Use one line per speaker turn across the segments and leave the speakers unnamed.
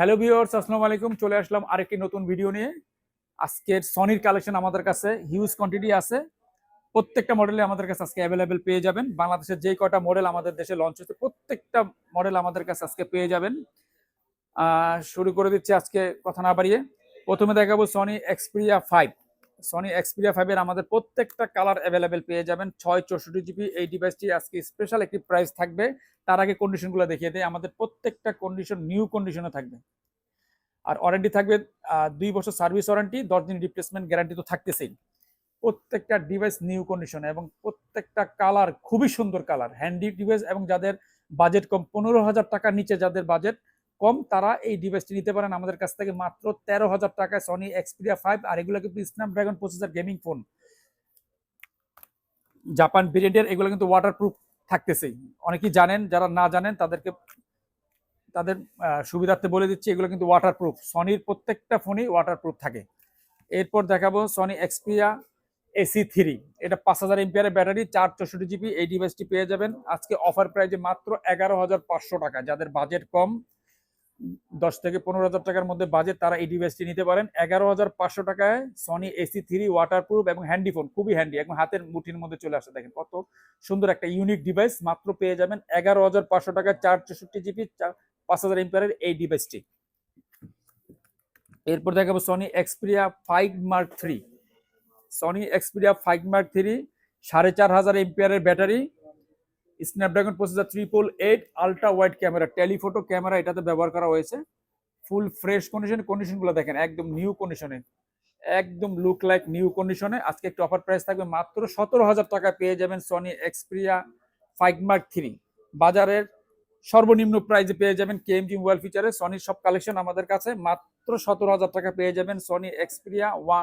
Hello viewers আসসালামু আলাইকুম। চলে আসলাম আরেকটি নতুন ভিডিও নিয়ে। আজকের সনির কালেকশন আমাদের কাছে হিউজ কোয়ান্টিটি আছে। প্রত্যেকটা মডেলে আমাদের কাছে আজকে অ্যাভেলেবেল পেয়ে যাবেন। বাংলাদেশের যে কটা মডেল আমাদের দেশে লঞ্চ হচ্ছে প্রত্যেকটা মডেল আমাদের কাছে আজকে পেয়ে যাবেন। শুরু করে দিচ্ছি আজকে কথা না বাড়িয়ে। প্রথমে দেখাবো Sony Xperia five Sony Xperia ফাইভের আমাদের প্রত্যেকটা কালার অ্যাভেলেবেল পেয়ে যাবেন। ছয় চৌষট্টি জিবি এই ডিভাইসটি আজকে স্পেশাল একটি প্রাইস থাকবে। তার আগে কন্ডিশনগুলো দেখিয়ে দেয় আমাদের প্রত্যেকটা কন্ডিশন নিউ কন্ডিশনে থাকবে। আর ওয়ারেন্টি থাকবে দুই বছর সার্ভিস ওয়ারেন্টি দশ দিন রিপ্লেসমেন্ট গ্যারান্টি তো থাকতেছেই। প্রত্যেকটা ডিভাইস নিউ কন্ডিশনে এবং প্রত্যেকটা কালার খুবই সুন্দর কালার হ্যান্ডি ডিভাইস এবং যাদের বাজেট কম, পনেরো হাজার টাকার নিচে যাদের বাজেট কম, তারা এই ডিভাইসটি নিতে পারেন আমাদের কাছ থেকে মাত্র তেরো হাজার টাকায় সনি এক্সপিরিয়া ফাইভ আর এগুলো কিন্তু Snapdragon processor gaming phone Japan ব্র্যান্ডের এগুলো কিন্তু ওয়াটারপ্রুফ থাকতেছেই অনেকেই জানেন, যারা না জানেন তাদেরকে, তাদের সুবিধার্থে বলে দিচ্ছি, এগুলো কিন্তু ওয়াটারপ্রুফ সনির প্রত্যেকটা ফোনই ওয়াটারপ্রুফ থাকে। এরপর দেখাবো সনি এক্সপিয়া এসি থ্রি এটা পাঁচ হাজার এমপিআরের ব্যাটারি চার চৌষট্টি জিবি এই ডিভাইসটি পেয়ে যাবেন। আজকে অফার প্রাইজে মাত্র এগারো হাজার পাঁচশো টাকা। যাদের বাজেট কম দশ থেকে পনেরো হাজার টাকার মধ্যে বাজেট তারা এই ডিভাইসটি নিতে পারেন। এগারো হাজার পাঁচশো টাকায় সনি এসি থ্রি ওয়াটারপ্রুফ এবং হ্যান্ডি ফোন খুবই হ্যান্ডি এবং হাতের মুঠির মধ্যে চলে আসে। দেখেন কত সুন্দর একটা ইউনিক ডিভাইস মাত্র পেয়ে যাবেন এগারো হাজার পাঁচশো টাকায় চার চৌষট্টি জিবি পাঁচ হাজার এমপিআরের এই ডিভাইসটি এরপর দেখাবো Sony Xperia five mark three Sony Xperia five mark three সাড়ে চার হাজার এমপিআরের battery Snapdragon processor triple eight ultra wide camera telephoto camera এটাতে ব্যবহার করা হয়েছে। ফুল ফ্রেশ কন্ডিশন কন্ডিশনগুলো দেখেন, একদম নিউ কন্ডিশনে একদম লুক লাইক নিউ কন্ডিশনে আজকে একটু অফার প্রাইস থাকবে মাত্র সতেরো হাজার টাকা পেয়ে যাবেন Sony Xperia five mark three বাজারের সর্বনিম্ন প্রাইসে পেয়ে যাবেন কেএমজি মোবাইল ফিচারে সনির সব কালেকশন আমাদের কাছে মাত্র সতেরো হাজার টাকা পেয়ে যাবেন সনি এক্সপ্রিয়া ওয়া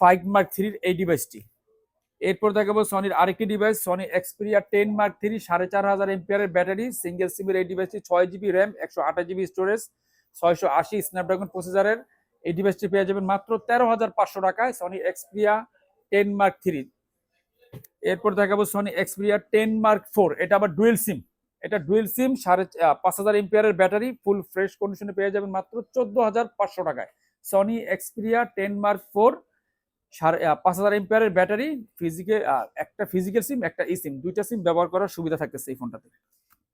ফাইভ মার্ক থ্রির এই ডিভাইসটি এরপর দেখাবো সনির আরেকটি device Sony Xperia ten mark three সাড়ে চার হাজার এমপিআরের ব্যাটারি সিঙ্গেল সিমের এই ডিভাইসটি ছয় জিবি র্যাম একশো আঠাশ জিবি স্টোরেজ ছয়শো আশি স্ন্যাপড্রাগন প্রসেসরের এই ডিভাইসটি পেয়ে যাবেন মাত্র তেরো হাজার পাঁচশো টাকায় Sony Xperia ten mark three এরপর দেখাবো Sony Xperia ten mark four এটা আবার ডুয়েল সিম এটা ডুয়েল সিম সাড়ে পাঁচ হাজার এমপিআরের ব্যাটারি ফুল ফ্রেশ কন্ডিশনে পেয়ে যাবেন মাত্র চোদ্দ হাজার পাঁচশো টাকায়। Sony Xperia ten mark four সাড়ে পাঁচ হাজার এমপিআরের ব্যাটারি ফিজিক্যাল একটা ফিজিক্যাল সিম একটা ই সিম দুইটা সিম ব্যবহার করার সুবিধা থাকতেছে এই ফোনটাতে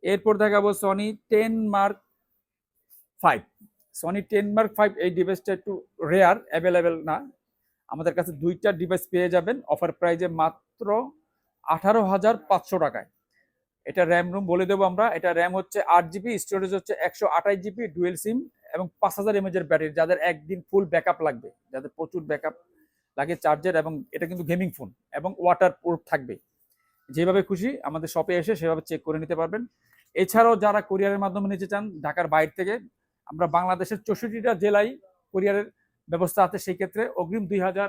এরপর দেখাবো Sony ten mark five Sony ten mark five এই ডিভাইসটা একটু রেয়ার অ্যাভেলেবেল না। আমাদের কাছে দুইটা ডিভাইস পেয়ে যাবেন অফার প্রাইজে মাত্র আঠারো হাজার পাঁচশো টাকায়। এটা র্যাম রুম বলে দেবো আমরা। এটা র্যাম হচ্ছে আট জিবি স্টোরেজ হচ্ছে একশো আঠাশ জিবি ডুয়েল সিম এবং পাঁচ হাজার এমএজের ব্যাটারি যাদের একদিন ফুল ব্যাকআপ লাগবে, যাদের প্রচুর ব্যাকআপ লাগে চার্জার এবং এটা কিন্তু গেমিং ফোন এবং ওয়াটার প্রুফ থাকবে। যেভাবে খুশি আমাদের শপে এসে সেভাবে চেক করে নিতে পারবেন। এছাড়াও যারা কোরিয়ারের মাধ্যমে নিতে চান ঢাকার বাইরে থেকে, আমরা বাংলাদেশের চৌষট্টিটা জেলায় কোরিয়ারের ব্যবস্থা আছে। সেই ক্ষেত্রে অগ্রিম দুই হাজার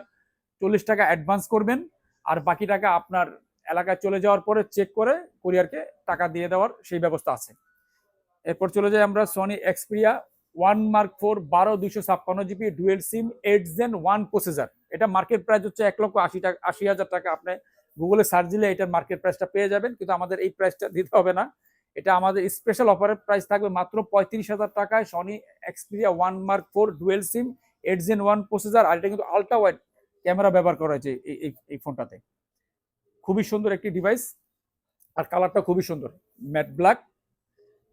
চল্লিশ টাকা অ্যাডভান্স করবেন। আর বাকি টাকা আপনার এলাকায় চলে যাওয়ার পরে চেক করে কোরিয়ারকে টাকা দিয়ে দেওয়ার সেই ব্যবস্থা আছে। এরপর চলে যাই আমরা Sony Xperia one mark four, বারো, দুইশো ছাপ্পান্ন GB, dual SIM, eight Gen, one processor. এটা মার্কেট প্রাইস হচ্ছে এক লক্ষ আশি টাকা, আশি হাজার টাকা। আপনি গুগলে সার্চ দিলে এটার মার্কেট প্রাইসটা পেয়ে যাবেন, কিন্তু আমাদের এই প্রাইসটা দিতে হবে না। এটা আমাদের স্পেশাল অফারের প্রাইস থাকবে মাত্র পঁয়ত্রিশ হাজার টাকায়। Sony Xperia one mark four, dual SIM, eight Gen, one processor, আর এটা কিন্তু আলট্রা ওয়াইড ক্যামেরা ব্যবহার করা হয়েছে এই- এই ফোনটাতে। খুবই সুন্দর একটি ডিভাইস আর কালারটা খুবই সুন্দর। ম্যাট ব্ল্যাক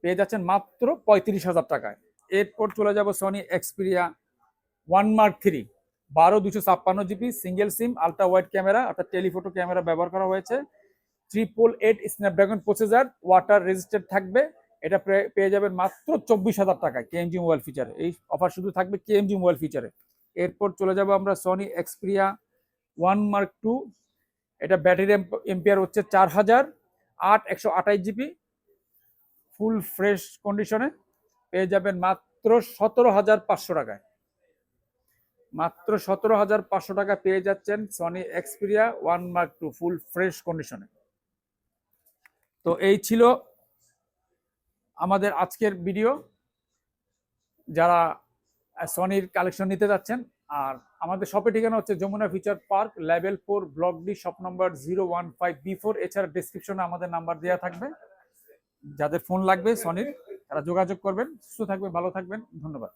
পেয়ে যাচ্ছেন মাত্র পঁয়ত্রিশ হাজার টাকায়। এরপর চলে যাব Sony Xperia one mark three বারো দুশো ছাপ্পান্ন GB single SIM ultra wide camera অর্থাৎ টেলিফোটো ক্যামেরা ব্যবহার করা হয়েছে। Triple eight Snapdragon processor water registered থাকবে। এটা পেয়ে যাবেন মাত্র চব্বিশ হাজার টাকায় কেএমজি মোবাইল ফিচারে এই অফার শুধু থাকবে কেএমজি মোবাইল ফিচারে এরপর চলে যাব আমরা Sony Xperia one mark two এটা ব্যাটারি এম্পিয়ার হচ্ছে চার হাজার আট একশো আঠাশ জিবি ফুল ফ্রেশ কন্ডিশনে পেয়ে যাবেন মাত্র সতেরো হাজার পাঁচশো টাকায়। মাত্র সতেরো হাজার পাঁচশো টাকা পেয়ে যাচ্ছেন Sony Xperia one mark two full fresh কন্ডিশনে তো এই ছিল আমাদের আজকের ভিডিও যারা সনির কালেকশন নিতে যাচ্ছেন, আর আমাদের শপের ঠিকানা হচ্ছে Jamuna Future Park level four block D shop number zero one five B four এছাড়া ডিসক্রিপশনে আমাদের নাম্বার দেওয়া থাকবে। যাদের ফোন লাগবে সনির তারা যোগাযোগ করবেন সুস্থ থাকবেন ভালো থাকবেন ধন্যবাদ।